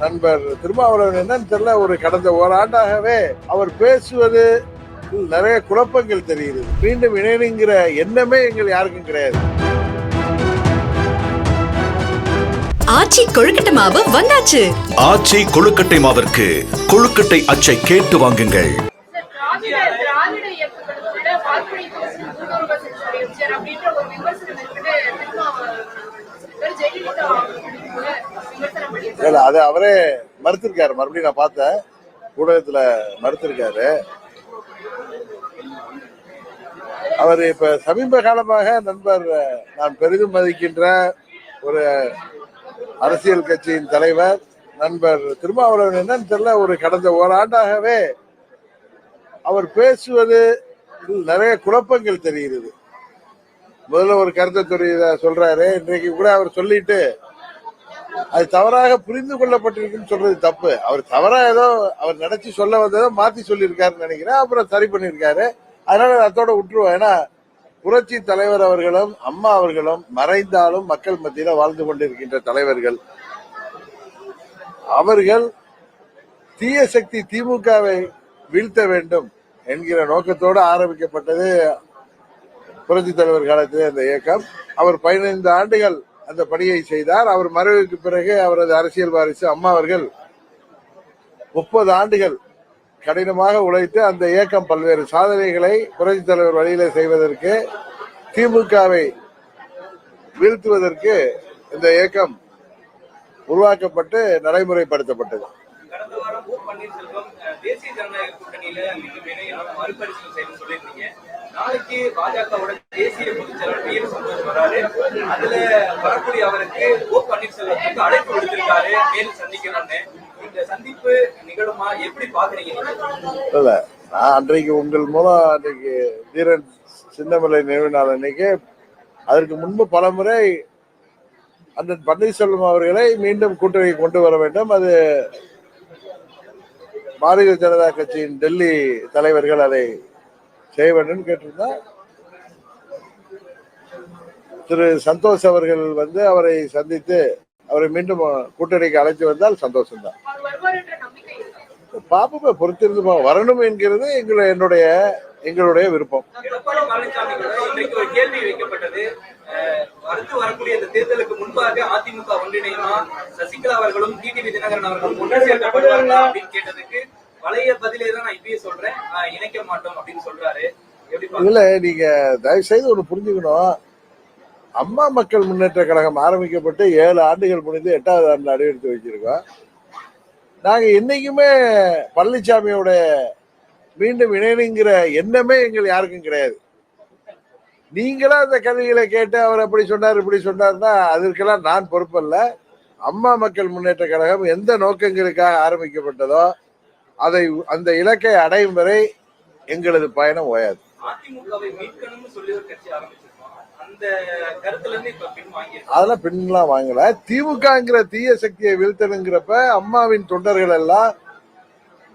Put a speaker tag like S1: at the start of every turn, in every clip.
S1: நண்பர் திருமாவளவன் என்னன்னு தெரியல ஒரு கடந்த ஓராண்டாகவே அவர் பேசுவது நிறைய குழப்பங்கள் தெரியுது மீண்டும் இணையணுங்கிற எண்ணமே எங்கள் யாருக்கும் கிடையாது.
S2: ஆச்சி கொழுக்கட்டை மாவு வந்தாச்சு.
S3: ஆச்சி கொழுக்கட்டை மாவிற்கு கொழுக்கட்டை அச்சை கேட்டு வாங்குங்கள்.
S4: அப்படின்ற ஒரு விமர்சனம் இருக்குது திருமாவளவன் ஜெயலலிதா கூட விமர்சனம் பண்ணியிருக்காரு
S1: இல்ல அது அவரே மறுத்திருக்காரு. மறுபடியும் நான் பார்த்தேன். ஊடகத்துல மறுத்திருக்காரு. அவர் இப்ப சமீப காலமாக நண்பர் நான் பெரிதும் மதிக்கின்ற ஒரு அரசியல் கட்சியின் தலைவர் நண்பர் திருமாவளவன் என்னன்னு தெரியல ஒரு கடந்த ஓராண்டாகவே அவர் பேசுவது நிறைய குழப்பங்கள் தெரிகிறது. முதல்ல ஒரு கருத்தை தெரியுத சொல்றாரு. இன்றைக்கு கூட அவர் சொல்லிட்டு அது தவறாக புரிந்து கொள்ளப்பட்டிருக்குன்னு சொல்றது தப்பு. அவர் தவறா ஏதோ அவர் நினைச்சு சொல்ல வந்ததோ மாத்தி சொல்லியிருக்காருன்னு நினைக்கிறேன். அப்புறம் சரி பண்ணியிருக்காரு. அதனால அதோட விட்டுருவோம். ஏன்னா புரட்சி தலைவர் அவர்களும் அம்மா அவர்களும் மறைந்தாலும் மக்கள் மத்தியில வாழ்ந்து கொண்டிருக்கின்ற தலைவர்கள். அவர்கள் தீய சக்தி திமுகவை வீழ்த்த வேண்டும் என்கிற நோக்கத்தோடு ஆரம்பிக்கப்பட்டது புரட்சி தலைவர் காலத்திலே அந்த இயக்கம். அவர் பதினைந்து ஆண்டுகள் அந்த பணியை செய்தார். அவர் மறைவுக்கு பிறகு அவரது அரசியல் வாரிசு அம்மா அவர்கள் முப்பது ஆண்டுகள் கடினமாக உழைத்து அந்த இயக்கம் பல்வேறு சாதனைகளை புரட்சி தலைவர் வழியில செய்வதற்கு திமுகவை வீழ்த்துவதற்கு இந்த இயக்கம் உருவாக்கப்பட்டு நடைமுறைப்படுத்தப்பட்டது.
S5: தேசிய ஜனநாயக கூட்டணியில மீண்டும் மறுபரிசீலனை சொல்லியிருந்தீங்க. நாளைக்கு பாஜகவோட தேசிய வராரு. அதுல வரக்கூடிய அவருக்கு ஓ பன்னீர்செல்வத்துக்கு அழைப்பு விடுத்திருக்காரு. நேரில் சந்திக்கணும்னு இந்த சந்திப்பு நிகழுமா? எப்படி பாக்குறீங்க?
S1: இல்ல நான் அன்றைக்கு உங்கள் மூலம் அன்றைக்கு தீரன் சின்னமலை நினைவு நாள் அன்னைக்கு அதற்கு முன்பு பலமுறை அண்ணன் பன்னீர்செல்வம் அவர்களை மீண்டும் கூட்டணி கொண்டு வர வேண்டும். அது பாரதிய ஜனதா கட்சியின் டெல்லி தலைவர்கள் அதை செய்ய வேண்டும் கேட்டிருந்தா திரு சந்தோஷ் அவர்கள் வந்து அவரை சந்தித்து அவரை மீண்டும் கூட்டணிக்கு அழைத்து வந்தால் சந்தோஷம்தான். பாப்போமே பொறுத்திருந்து வரணும் என்கிறது எங்களை என்னுடைய எங்களுடைய விருப்பம்.
S5: எடப்பாடி கேள்வி வைக்கப்பட்டது அடுத்து வரக்கூடிய இந்த தேர்தலுக்கு முன்பாக அதிமுக ஒன்றிணையுமா சசிகலா அவர்களும் டிடிவி தினகரன் அவர்களும் ஒன்று சேர்க்கப்படுவார்களா அப்படின்னு கேட்டதுக்கு பழைய பதிலே தான் நான் இப்பயே சொல்றேன் இணைக்க மாட்டோம் அப்படின்னு சொல்றாரு
S1: நீங்க தயவு செய்து ஒண்ணு புரிஞ்சுக்கணும். அம்மா மக்கள் முன்னேற்ற கழகம் ஆரம்பிக்கப்பட்டு ஏழு ஆண்டுகள் முடிந்து எட்டாவது ஆண்டு அடியெடுத்து வச்சிருக்கோம் நாங்கள் என்னைக்குமே பழனிசாமியோட மீண்டும் இணையணுங்கிற எண்ணமே எங்கள் யாருக்கும் கிடையாது. நீங்களா அந்த கதைகளை கேட்டு அவர் அப்படி சொன்னார் இப்படி சொன்னார்னா அதற்கெல்லாம் நான் பொறுப்பல்ல. அம்மா மக்கள் முன்னேற்ற கழகம் எந்த நோக்கங்களுக்காக ஆரம்பிக்கப்பட்டதோ அதை அந்த இலக்கை அடையும் வரை எங்களது பயணம் ஓயாது. அதெல்லாம் பின்லாம் வாங்கல. திமுகங்கிற தீய சக்தியை வீழ்த்தணுங்கிறப்ப அம்மாவின் தொண்டர்கள் எல்லாம்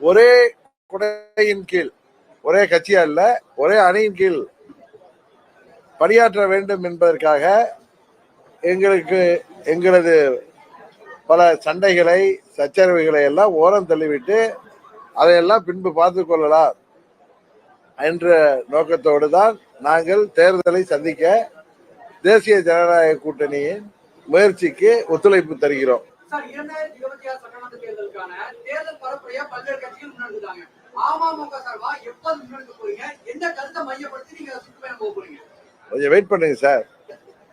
S1: ஒரே குடையின் கீழ் ஒரே கட்சியா இல்ல ஒரே அணியின் கீழ் பணியாற்ற வேண்டும் என்பதற்காக எங்களுக்கு எங்களது பல சண்டைகளை சச்சரவுகளை எல்லாம் ஓரம் தள்ளிவிட்டு அதையெல்லாம் பின்பு பார்த்து கொள்ளலாம் என்ற நோக்கத்தோடு தான் நாங்கள் தேர்தலை சந்திக்க தேசிய ஜனநாயக கூட்டணியின் முயற்சிக்கு ஒத்துழைப்பு தருகிறோம். கொஞ்சம் வெயிட் பண்ணுங்க சார்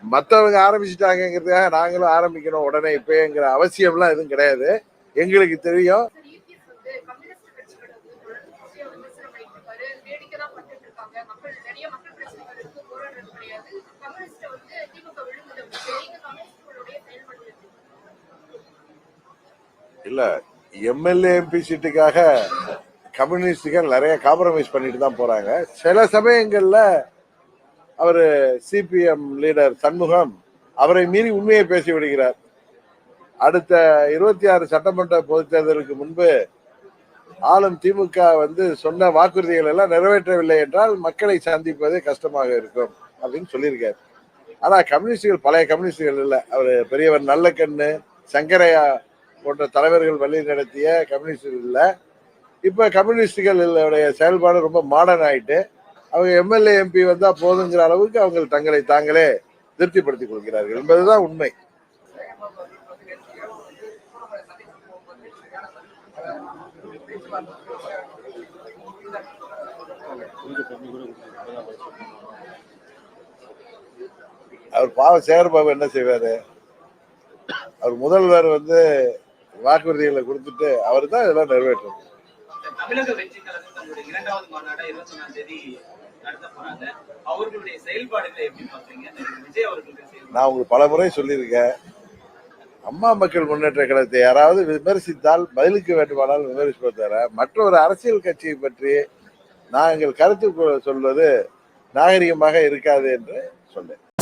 S1: மற்றவங்க ஆரம்பிச்சிட்டாங்கிறதுக்காக நாங்களும் ஆரம்பிக்கணும் உடனே இப்போங்கிற அவசியம்லாம் எதுவும் கிடையாது. எங்களுக்கு தெரியும்
S4: சார் இபிஎஸ் வந்து கம்யூனிஸ்ட் கட்சிகளை வந்து தொடர்ச்சியா விமர்சனம் பண்ணிட்டு இருக்காரு வேடிக்கை தான் பண்ணிட்டு இருக்காங்க மக்கள் நிறைய மக்கள் பிரச்சனைகள் இருக்கு போராடுறது கிடையாது கம்யூனிஸ்ட் வந்து திமுக விழுங்குது நீங்க கம்யூனிஸ்டுடைய செயல்படுவது
S1: இல்ல எம்எல்ஏ எம்பி சீட்டுக்காக கம்யூனிஸ்டுகள் நிறைய காம்ப்ரமைஸ் பண்ணிட்டு தான் போறாங்க. சில சமயங்கள்ல அவர் சிபிஎம் லீடர் சண்முகம் அவரை மீறி உண்மையை பேசி விடுகிறார். அடுத்த இருபத்தி ஆறு சட்டமன்ற பொதுத் தேர்தலுக்கு முன்பு ஆளும் திமுக வந்து சொன்ன வாக்குறுதிகள் எல்லாம் நிறைவேற்றவில்லை என்றால் மக்களை சந்திப்பது கஷ்டமாக இருக்கும். அப்படின்னு சொல்லியிருக்காரு. ஆனால் கம்யூனிஸ்டுகள் பழைய கம்யூனிஸ்டுகள் இல்லை. அவர் பெரியவர் நல்லக்கண்ணு சங்கரையா போன்ற தலைவர்கள் வழி நடத்திய கம்யூனிஸ்டுகள் இல்லை. இப்போ கம்யூனிஸ்டுகளுடைய செயல்பாடு ரொம்ப மாடர்ன் ஆயிட்டு அவங்க எம்எல்ஏ எம்பி வந்தால் போதுங்கிற அளவுக்கு அவங்க தங்களை தாங்களே திருப்திப்படுத்திக் கொள்கிறார்கள் என்பதுதான் உண்மை. அவர் பாவம் சேகர்பாபு என்ன செய்வாரு? அவர் முதல்வர் வந்து வாக்குறுதிகளை கொடுத்துட்டு அவர் தான் இதெல்லாம் நிறைவேற்றணும்
S5: தமிழக வெற்றி கழகம் தங்களுடைய இரண்டாவது மாநாட்டை இருபத்தி ஒண்ணாம் தேதி நடத்த போறாங்க. அவர்களுடைய செயல்பாடுகளை எப்படி பாக்குறீங்க விஜய் அவர்களுடைய செயல்பாடு
S1: நான் உங்களுக்கு பல முறை சொல்லியிருக்கேன். அம்மா மக்கள் முன்னேற்ற கழகத்தை யாராவது விமர்சித்தால் பதிலுக்கு வேண்டுமானால் விமர்சிப்பதை தவிர மற்றொரு அரசியல் கட்சியை பற்றி நாங்கள் கருத்து சொல்வது நாகரிகமாக இருக்காது என்று சொன்னேன்.